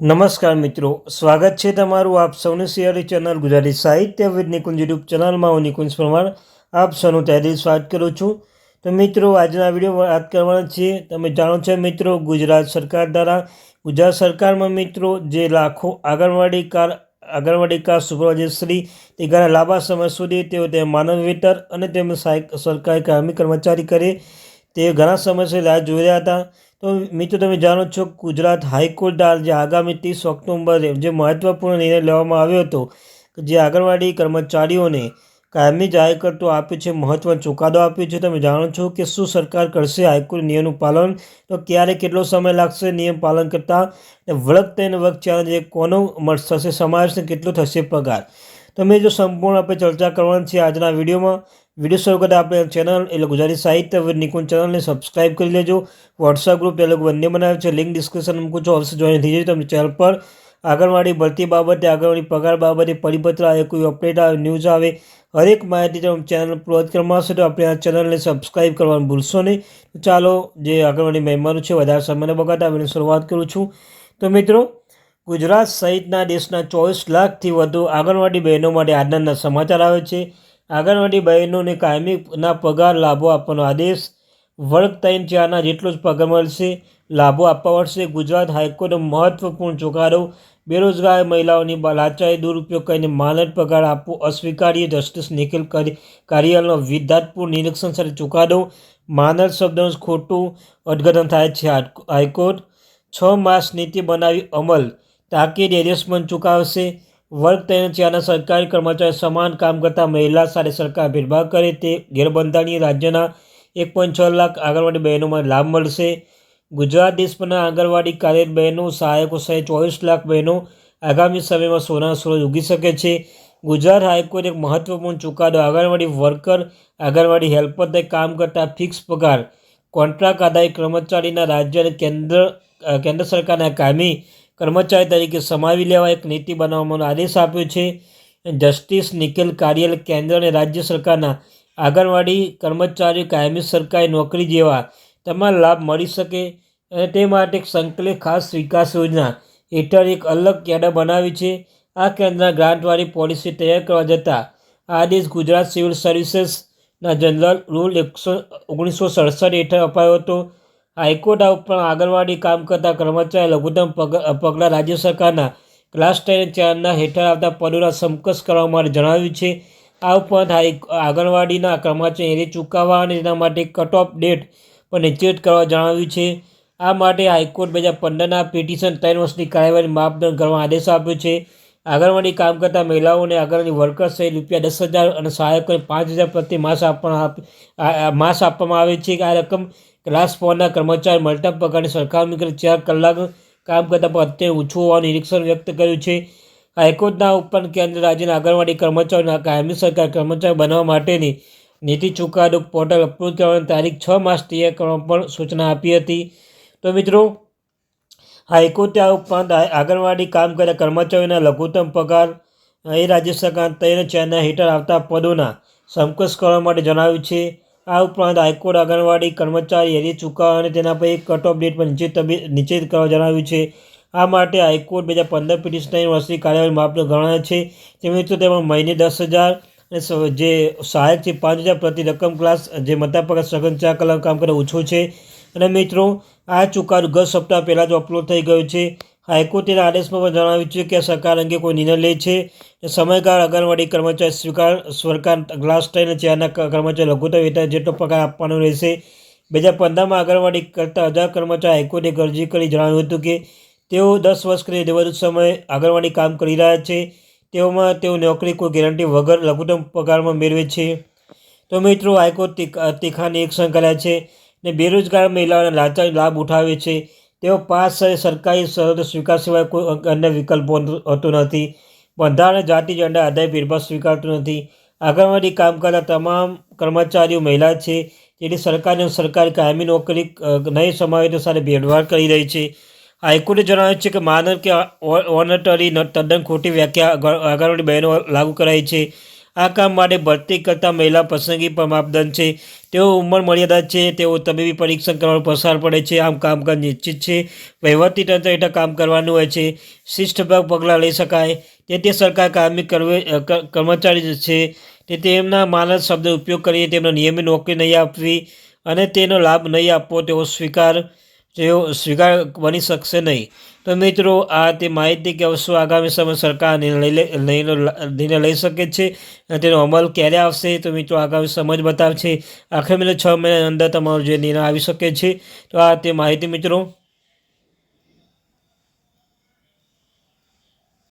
નમસ્કાર મિત્રો, સ્વાગત છે તમારું આપ સૌની સિયારી ચેનલ ગુજરાતી સાહિત્ય વિદ નિકુંજ યુટ્યુબ ચેનલમાં હું નિકુંજ પરમાર, આપ સૌનું તહેદીલ સ્વાગત કરું છું. તો મિત્રો, આજના વીડિયો વાત કરવાના છીએ. તમે જાણો છો મિત્રો, ગુજરાત સરકાર દ્વારા, ગુજરાત સરકારમાં મિત્રો, જે લાખો આંગણવાડી કાર આંગણવાડી કાર સુપરવાઇઝરશ્રી તે ઘણા લાંબા સમય સુધી તેઓ તે માનવ વેતર અને તેમને સરકારી કામી કર્મચારી કરે તે ઘણા સમયથી રાહ જોઈ રહ્યા હતા. તો મિત્રો, તમે જાણો છો ગુજરાત હાઈકોર્ટ દ્વારા જે આગામી ત્રીસ ઓક્ટોબરે જે મહત્વપૂર્ણ નિર્ણય લેવામાં આવ્યો હતો જે આંગણવાડી કર્મચારીઓને કાયમી જાહેર કરતો આપ્યો છે, મહત્વનો ચુકાદો આપ્યો છે. તમે જાણો છો કે શું સરકાર કરશે હાઈકોર્ટ નિયમનું પાલન? તો ક્યારે કેટલો સમય લાગશે નિયમ પાલન કરતાં? અને વળગ તેને વખત ચેલેન્જ એ કોનો થશે? સમાવેશને કેટલો થશે પગાર? તમે જો સંપૂર્ણ આપણે ચર્ચા કરવાની છે આજના વિડીયોમાં. વીડિયો શરૂ કરતા આપણે ચેનલ એટલે ગુજરાતી સાહિત્ય નિકુંજ ચેનલને સબસ્ક્રાઇબ કરી લેજો. વોટ્સઅપ ગ્રુપ એ લોકો બંને બનાવે છે. લિંક ડિસ્ક્રિપ્શન મૂકું છું. અવશ્ય જોઈન થઈ જજો તમે ચેનલ પર. આંગણવાડી ભરતી બાબતે, આંગણવાડી પગાર બાબતે પરિપત્ર આવે, કોઈ અપડેટ આવે ન્યૂઝ આવે, હરેક માહિતી તમે ચેનલ પૂર્વત કરવામાં તો આપણે આ ચેનલને સબસ્ક્રાઇબ કરવાનું ભૂલશો નહીં. ચાલો, જે આંગણવાડી મહેમાનો છે, વધારે સમયને બગાડતા એની શરૂઆત કરું છું. તો મિત્રો, ગુજરાત સહિતના દેશના ચોવીસ લાખથી વધુ આંગણવાડી બહેનો માટે આજના સમાચાર આવે છે. આંગણવાડી બહેનોને કાયમીના પગાર લાભો આપવાનો આદેશ. વર્ગ ત્રણ ચારના જેટલો જ પગાર મળશે, લાભો આપવા પડશે ગુજરાત હાઈકોર્ટનો મહત્વપૂર્ણ ચુકાદો, બેરોજગાર મહિલાઓની લાચારી દુરુપયોગ કરીને માનદ પગાર આપવો અસ્વીકાર્ય જસ્ટિસ નિખિલ કાર્યાલયનો વિધાતપૂર્ણ નિરીક્ષણ સાથે ચુકાદો. માનદ શબ્દનું ખોટું અર્થઘટન થાય છે હાઈકોર્ટ. છ માસ નીતિ બનાવી અમલ. તાકીદ એડજસ્ટમેન્ટ ચૂકવશે. ત્રણ ચારના સરકારી કર્મચારી સમાન કામ કરતા મહિલા સાથે સરકાર ભેદભાવ કરે તે ગેરબંધારણીય રાજ્યના એક પોઈન્ટ છ લાખ આંગણવાડી બહેનોમાં લાભ મળશે. ગુજરાત દેશભરના આંગણવાડી કાર્યરત બહેનો, સહાયકો સહિત ચોવીસ લાખ બહેનો આગામી સમયમાં સોના સૂરજ ઉગી શકે છે. ગુજરાત હાઈકોર્ટ એક મહત્વપૂર્ણ ચુકાદો આંગણવાડી વર્કર, આંગણવાડી હેલ્પર તરીકે કામ કરતા ફિક્સ પગાર, કોન્ટ્રાક્ટ આધારિત કર્મચારીના રાજ્ય અને કેન્દ્ર કેન્દ્ર સરકારના કાયમી કર્મચારી તરીકે સમાવી લેવા એક નીતિ બનાવવાનો આદેશ આપ્યો છે. જસ્ટિસ નિખિલ કાર્યાલય કેન્દ્ર અને રાજ્ય સરકારના આંગણવાડી કર્મચારીઓ કાયમી સરકારી નોકરી જેવા તમામ લાભ મળી શકે અને તે માટે એક સંકલિત ખાસ વિકાસ યોજના હેઠળ એક અલગ કેડર બનાવી છે. આ કેન્દ્રના ગ્રાન્ટવાળી પોલિસી તૈયાર કરવા જતાં આદેશ ગુજરાત સિવિલ સર્વિસીસના જનરલ રૂલ એકસો ઓગણીસો સડસઠ હેઠળ અપાયો હતો. હાઈકોર્ટ ઉપરાંત આંગણવાડી કામ કરતા કર્મચારી લઘુત્તમ પગલાં રાજ્ય સરકારના ક્લાસ ટેન ચારના હેઠળ આવતા પદોના સમકક્ષ કરવા માટે જણાવ્યું છે. આ ઉપરાંત હાઈ, આંગણવાડીના કર્મચારીને ચૂકવવા અને તેના માટે કટ ઓફ ડેટ પણ નિશ્ચિત કરવા જણાવ્યું છે. આ માટે હાઈકોર્ટ બે હજાર પંદરના પિટિશન ત્રણ વર્ષની કાર્યવાહી માપદંડ કરવા આદેશ આપ્યો છે. આંગણવાડી કામ કરતા મહિલાઓને આંગણવાડી વર્કર્સ સહિત રૂપિયા દસ હજાર અને સહાયકોને પાંચ હજાર પ્રતિ માસ આપવામાં માસ આપવામાં આવે છે. આ રકમ ક્લાસ ફોરના કર્મચારી મળતા પગારની સરખામણી કરી ચાર કલાક કામ કરતાં પણ અત્યંત ઓછું હોવાનું નિરીક્ષણ વ્યક્ત કર્યું છે. હાઈકોર્ટના ઉપરાંત કેન્દ્ર રાજ્યના આંગણવાડી કર્મચારીઓના કાયમી સરકાર કર્મચારી બનાવવા માટેની નીતિ ચુકાદો પોર્ટલ અપલોડ કરવાની તારીખ છ માસ તૈયાર કરવા પણ સૂચના આપી હતી. તો મિત્રો, હાઈકોર્ટે આ ઉપરાંત આંગણવાડી કામ કરતા કર્મચારીઓના લઘુત્તમ પગાર એ રાજ્ય સરકાર ત્રણ ચેના હેઠળ આવતા પદોના સમકક્ષ કરવા માટે જણાવ્યું છે. આ ઉપરાંત હાઈકોર્ટ આંગણવાડી કર્મચારી એરી ચૂકવવા અને તેના પર એક કટ ઓફ ડેટ પર નિશ્ચિત નિશ્ચિત કરવા જણાવ્યું છે. આ માટે હાઈકોર્ટ બે હજાર પંદર પિટિશન વર્ષની કાર્યવાહી માપદંડ ગણાય છે. તે મિત્રો તેમાં મહિને દસ હજાર અને જે સહાયક છે, પાંચ હજાર પ્રતિ રકમ ક્લાસ જે મતા પગાર સઘન ચાર કલાક કામ કરે ઓછો છે. અને મિત્રો, આ ચુકાદો ગત સપ્તાહ પહેલાં જ અપલોડ થઈ ગયો છે. હાઈકોર્ટેના આદેશમાં પણ જણાવ્યું છે કે સરકાર અંગે કોઈ નિર્ણય લે છે. સમયગાળ આંગણવાડી કર્મચારી સ્વીકાર સરકાર ગ્લાસ થઈને ચારના કર્મચારી લઘુત્તમ વેતન જેટલો પગાર આપવાનો રહેશે. બે હજાર પંદરમાં આંગણવાડી કરતા હજાર કર્મચારી હાઈકોર્ટે અરજી કરી જણાવ્યું હતું કે તેઓ દસ વર્ષ કરી વધુ સમય આંગણવાડી કામ કરી રહ્યા છે. તેઓમાં તેઓ નોકરી કોઈ ગેરંટી વગર લઘુત્તમ પગારમાં મેળવે છે. તો મિત્રો, હાઈકોર્ટ તીખા નિરીક્ષણ કર્યા છે ને બેરોજગાર મહિલાઓના લાચાર લાભ ઉઠાવે છે. તેઓ પાસ સરકારી શરતો સ્વીકાર સિવાય કોઈ અન્ય વિકલ્પો હોતો નથી. બંધારણ, જાતિ ઝંડા આધારે ભેદભાવ સ્વીકારતું નથી. આંગણવાડી કામ કરતા તમામ કર્મચારીઓ મહિલા છે જેથી સરકારની સરકારી કાયમી નોકરી નહીં સમાવે તો સાથે ભેળવાળ કરી રહી છે. હાઈકોર્ટે જણાવ્યું છે કે માનવ કે ઓનટરી તદ્દન ખોટી વ્યાખ્યા આંગણવાડી બહેનો લાગુ કરાઈ છે. આ કામ માટે ભરતી કરતા મહિલા પસંદગી પર માપદંડ છે. તેઓ ઉંમર મર્યાદા છે, તેઓ તબીબી પરીક્ષણ કરવાનું પસાર પડે છે, આમ કામકાજ નિશ્ચિત છે. વહીવટી તંત્ર હેઠળ કામ કરવાનું હોય છે. શિસ્તભાગ પગલાં લઈ શકાય. તેથી સરકાર કાર્મિક કર્મચારી છે. તે તેમના માનસ શબ્દ ઉપયોગ કરી તેમને નિયમિત નોકરી નહીં આપવી અને તેનો લાભ નહીં આપવો તેવો સ્વીકાર તેઓ સ્વીકાર બની શકશે નહીં. તો મિત્રો, આ તે માહિતી કે શું આગામી સમય સરકાર નિર્ણય નિર્ણય લઈ શકે છે અને તેનો અમલ ક્યારે આવશે, તો મિત્રો આગામી સમય બતાવશે. આખરે મિત્રો છ મહિનાની અંદર તમારો જે નિર્ણય આવી શકે છે. તો આ તે માહિતી મિત્રો